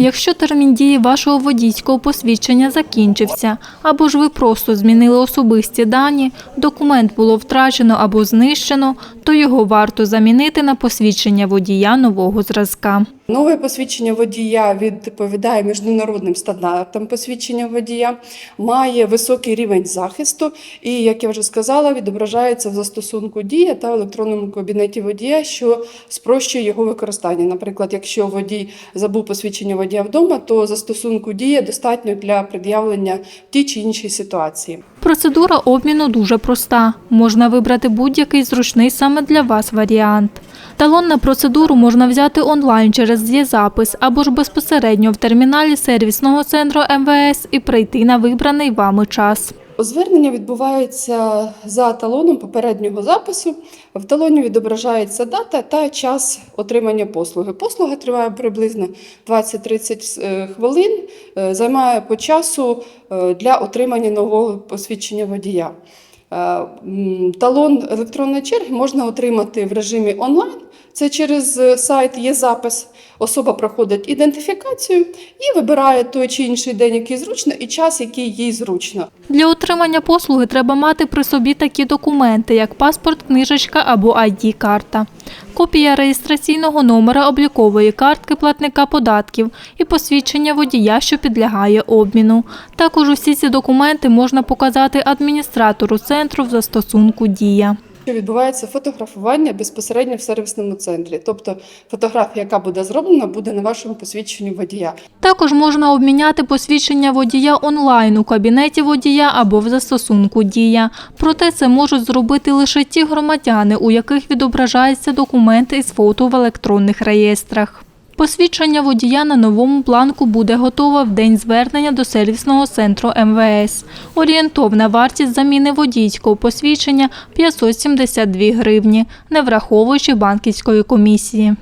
Якщо термін дії вашого водійського посвідчення закінчився, або ж ви просто змінили особисті дані, документ було втрачено або знищено, то його варто замінити на посвідчення водія нового зразка. Нове посвідчення водія відповідає міжнародним стандартам посвідчення водія, має високий рівень захисту і, як я вже сказала, відображається в застосунку дія та в електронному кабінеті водія, що спрощує його використання. Наприклад, якщо водій забув посвідчення водія вдома, то застосунку дія достатньо для пред'явлення в тій чи іншій ситуації. Процедура обміну дуже проста. Можна вибрати будь-який зручний саме для вас варіант. Талон на процедуру можна взяти онлайн через є-запис або ж безпосередньо в терміналі сервісного центру МВС і прийти на вибраний вами час. Звернення відбувається за талоном попереднього запису. В талоні відображається дата та час отримання послуги. Послуга триває приблизно 20-30 е, хвилин, е, займає по часу е, для отримання нового посвідчення водія. Е, Талон електронної черги можна отримати в режимі онлайн. Це через е, сайт є запис. Особа проходить ідентифікацію і вибирає той чи інший день, який зручно, і час, який їй зручно. Для отримання послуги треба мати при собі такі документи, як паспорт, книжечка або ID-карта, копія реєстраційного номера облікової картки платника податків і посвідчення водія, що підлягає обміну. Також усі ці документи можна показати адміністратору центру в застосунку Дія. Що відбувається фотографування безпосередньо в сервісному центрі. Тобто фотографія, яка буде зроблена, буде на вашому посвідченні водія. Також можна обміняти посвідчення водія онлайн у кабінеті водія або в застосунку Дія. Проте це можуть зробити лише ті громадяни, у яких відображаються документи із фото в електронних реєстрах. Посвідчення водія на новому бланку буде готове в день звернення до сервісного центру МВС. Орієнтовна вартість заміни водійського посвідчення 572 гривні, не враховуючи банківської комісії.